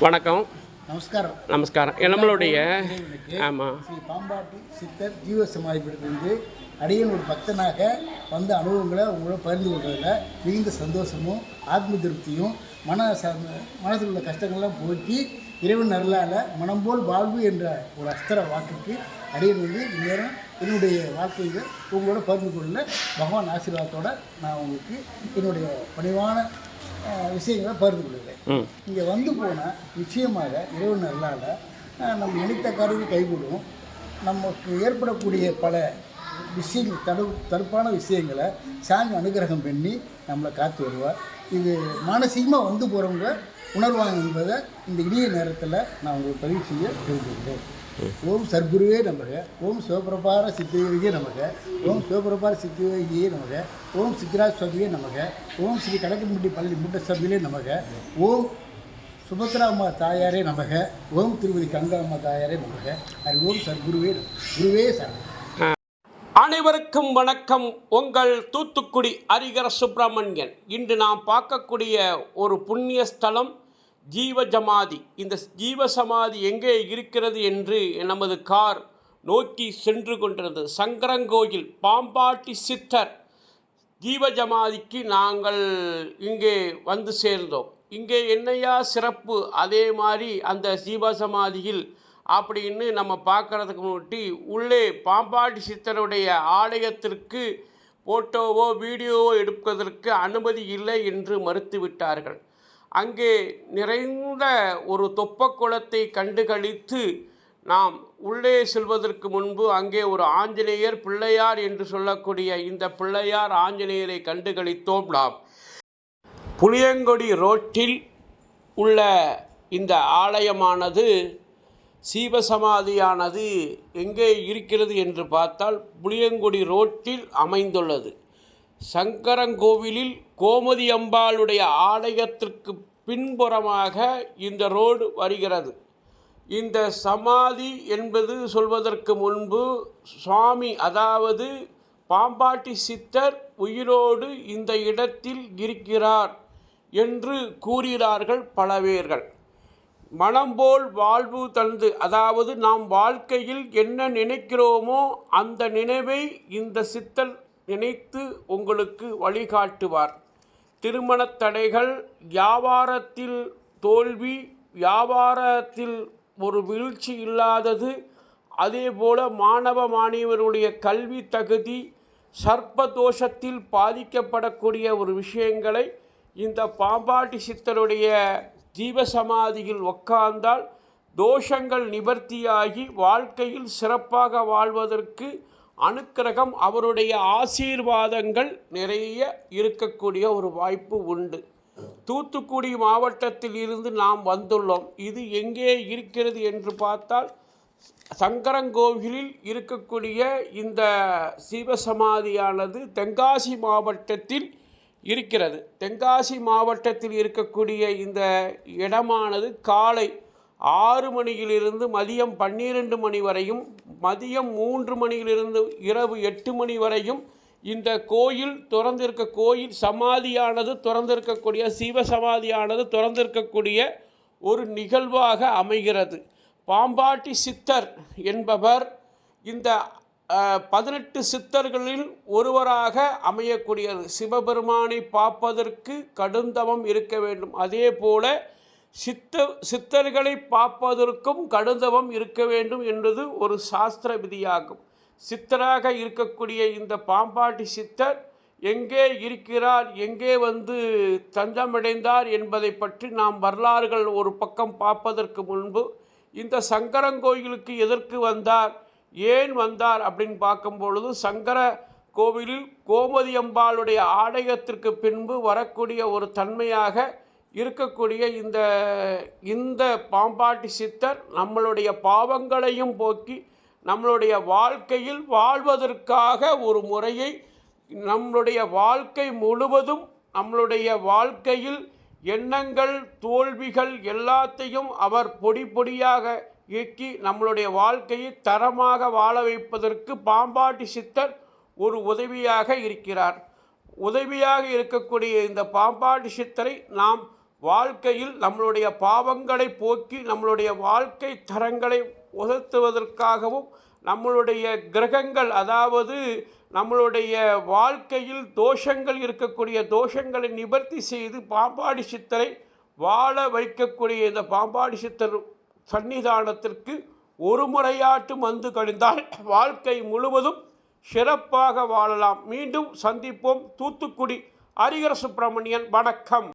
வணக்கம். நமஸ்காரம். நமஸ்காரம். நம்மளுடைய ஆமாம் ஸ்ரீ பாம்பாட்டி சித்தர் ஜீவ சமாதிப்பட்டிருந்து அடியன் ஒரு பக்தனாக வந்த அனுபவங்களை உங்களோட பகிர்ந்து கொள்றதுல மிகுந்த சந்தோஷமும் ஆத்ம திருப்தியும் மன மனதில் உள்ள கஷ்டங்கள்லாம் போக்கி இறைவன் அருளால் மனம் போல் வாழ்வு என்ற ஒரு அஸ்திர வாக்குக்கு அடியன் வந்து இந்நேரம் என்னுடைய வாழ்க்கையை உங்களோட பகிர்ந்து கொள்ள பகவான் ஆசீர்வாதத்தோட நான் உங்களுக்கு என்னுடைய பணிவான விஷயங்களை பகிர்ந்து கொள்கிறேன் இங்கே வந்து போனால் நிச்சயமாக இறைவன் நல்லால நம்ம நினைத்த காரியம் கைகூடும். நமக்கு ஏற்படக்கூடிய பல விஷயங்கள் தடு தடுப்பான விஷயங்களை சாமி அனுகிரகம் பண்ணி நம்மளை காத்து வருவார். இது மானசீகமாக வந்து போகிறவங்க உணர்வாங்க என்பதை இந்த இனிய நேரத்தில் நான் உங்களுக்கு பதிவு செய்ய விரும்புகிறேன். ஓம் சர்க்குருவே நமக ஓம் சிவபிரபார சித்தியோகியே நமக ஓம் சிவபிரபார சித்தியோகியே நமக ஓம் சித்ராஜ் சுவாமியே நமக ஓம் ஸ்ரீ கடக்கம்பட்டி பள்ளி முட்ட நமக ஓம் சுபத்ரா அம்மா தாயாரே நமக ஓம் திருமதி கங்கா அம்மா தாயாரே நமக அது ஓம் சர்க்குருவே குருவே சரணம் அனைவருக்கும் வணக்கம். உங்கள் தூத்துக்குடி ஹரிகர சுப்பிரமணியன். இன்று நாம் பார்க்கக்கூடிய ஒரு புண்ணிய ஸ்தலம் ஜீவ ஜமாதி இந்த ஜீவ சமாதி எங்கே இருக்கிறது என்று நமது கார் நோக்கி சென்று கொண்டிருந்தது. சங்கரங்கோயில் பாம்பாட்டி சித்தர். ஜீவஜமாதிக்கு நாங்கள் இங்கே வந்து சேர்ந்தோம். இங்கே என்னையா சிறப்பு? அதே மாதிரி அந்த ஜீவசமாதியில் அப்படின்னு நம்ம பார்க்கறதுக்கு முன்னாடி உள்ளே பாம்பாட்டி சித்தருடைய ஆலயத்திற்கு ஃபோட்டோவோ வீடியோவோ எடுப்பதற்கு அனுமதி இல்லை என்று மறுத்துவிட்டார்கள். அங்கே நிறைந்த ஒரு தொப்பக்குளத்தை கண்டுகளித்து நாம் உள்ளே செல்வதற்கு முன்பு அங்கே ஒரு ஆஞ்சநேயர் பிள்ளையார் என்று சொல்லக்கூடிய இந்த பிள்ளையார் ஆஞ்சநேயரை கண்டுகளித்தோம் நாம். புளியங்கொடி ரோட்டில் உள்ள இந்த ஆலயமானது சீவசமாதியானது எங்கே இருக்கிறது என்று பார்த்தால் புளியங்குடி ரோட்டில் அமைந்துள்ளது. சங்கரங்கோவிலில் கோமதி அம்பாளுடைய ஆலயத்திற்கு பின்புறமாக இந்த ரோடு வருகிறது. இந்த சமாதி என்பது சொல்வதற்கு முன்பு சுவாமி அதாவது பாம்பாட்டி சித்தர் உயிரோடு இந்த இடத்தில் இருக்கிறார் என்று கூறுகிறார்கள் பல பேர்கள் மனம்போல் வாழ்வு தந்து அதாவது நாம் வாழ்க்கையில் என்ன நினைக்கிறோமோ அந்த நினைவை இந்த சித்தர் நினைத்து உங்களுக்கு வழிகாட்டுவார். திருமணத் தடைகள் வியாபாரத்தில் தோல்வி வியாபாரத்தில் ஒரு வீழ்ச்சி இல்லாதது அதேபோல மாணவ மாணவருடைய கல்வி தகுதி சர்ப்பதோஷத்தில் பாதிக்கப்படக்கூடிய ஒரு விஷயங்களை இந்த பாம்பாட்டி சித்தருடைய ஜீவசமாதியில் உட்கார்ந்தால் தோஷங்கள் நிவர்த்தியாகி வாழ்க்கையில் சிறப்பாக வாழ்வதற்கு அனுக்கிரகம் அவருடைய ஆசீர்வாதங்கள் நிறைய இருக்கக்கூடிய ஒரு வாய்ப்பு உண்டு. தூத்துக்குடி மாவட்டத்தில் இருந்து நாம் வந்துள்ளோம். இது எங்கே இருக்கிறது என்று பார்த்தால் சங்கரங்கோவிலில் இருக்கக்கூடிய இந்த சிவசமாதியானது தென்காசி மாவட்டத்தில் இருக்கிறது. தென்காசி மாவட்டத்தில் இருக்கக்கூடிய இந்த இடமானது காலை ஆறு மணியிலிருந்து மதியம் பன்னிரெண்டு மணி வரையும் மதியம் மூன்று மணியிலிருந்து இரவு எட்டு மணி வரையும் இந்த கோயில் திறந்திருக்க கோயில் சமாதியானது திறந்திருக்கக்கூடிய சிவ சமாதியானது திறந்திருக்கக்கூடிய ஒரு நிகழ்வாக அமைகிறது. பாம்பாட்டி சித்தர் என்பவர் இந்த பதினெட்டு சித்தர்களில் ஒருவராக அமையக்கூடியது. சிவபெருமானை பார்ப்பதற்கு கடுந்தவம் இருக்க வேண்டும். அதே போல சித்த சித்தர்களை பார்ப்பதற்கும் கடுந்தவம் இருக்க வேண்டும் என்பது ஒரு சாஸ்திர விதியாகும். சித்தராக இருக்கக்கூடிய இந்த பாம்பாட்டி சித்தர் எங்கே இருக்கிறார் எங்கே வந்து தஞ்சமடைந்தார் என்பதை பற்றி நாம் வரலாறுகள் ஒரு பக்கம் பார்ப்பதற்கு முன்பு இந்த சங்கரங்கோயிலுக்கு எதற்கு வந்தார் ஏன் வந்தார் அப்படின்னு பார்க்கும் பொழுது சங்கர கோவிலில் கோமதி அம்பாளுடைய ஆலயத்திற்கு பின்பு வரக்கூடிய ஒரு தன்மையாக இருக்கக்கூடிய இந்த இந்த பாம்பாட்டி சித்தர் நம்மளுடைய பாவங்களையும் போக்கி நம்மளுடைய வாழ்க்கையில் வாழ்வதற்காக ஒரு முறையை நம்மளுடைய வாழ்க்கை முழுவதும் நம்மளுடைய வாழ்க்கையில் எண்ணங்கள் தோல்விகள் எல்லாத்தையும் அவர் பொடி பொடியாக இயக்கி நம்மளுடைய வாழ்க்கையை தரமாக வாழ வைப்பதற்கு பாம்பாட்டி சித்தர் ஒரு உதவியாக இருக்கிறார். உதவியாக இருக்கக்கூடிய இந்த பாம்பாட்டி சித்தரை நாம் வாழ்க்கையில் நம்மளுடைய பாவங்களை போக்கி நம்மளுடைய வாழ்க்கை தரங்களை உயர்த்துவதற்காகவும் நம்மளுடைய கிரகங்கள் அதாவது நம்மளுடைய வாழ்க்கையில் தோஷங்கள் இருக்கக்கூடிய தோஷங்களை நிவர்த்தி செய்து பாம்பாடி சித்தரை வாழ வைக்கக்கூடிய இந்த பாம்பாடி சித்தர் சன்னிதானத்திற்கு ஒரு முறையாட்டும் வந்து கழிந்தால் வாழ்க்கை முழுவதும் சிறப்பாக வாழலாம். மீண்டும் சந்திப்போம். தூத்துக்குடி ஹரிகர சுப்பிரமணியன் வணக்கம்.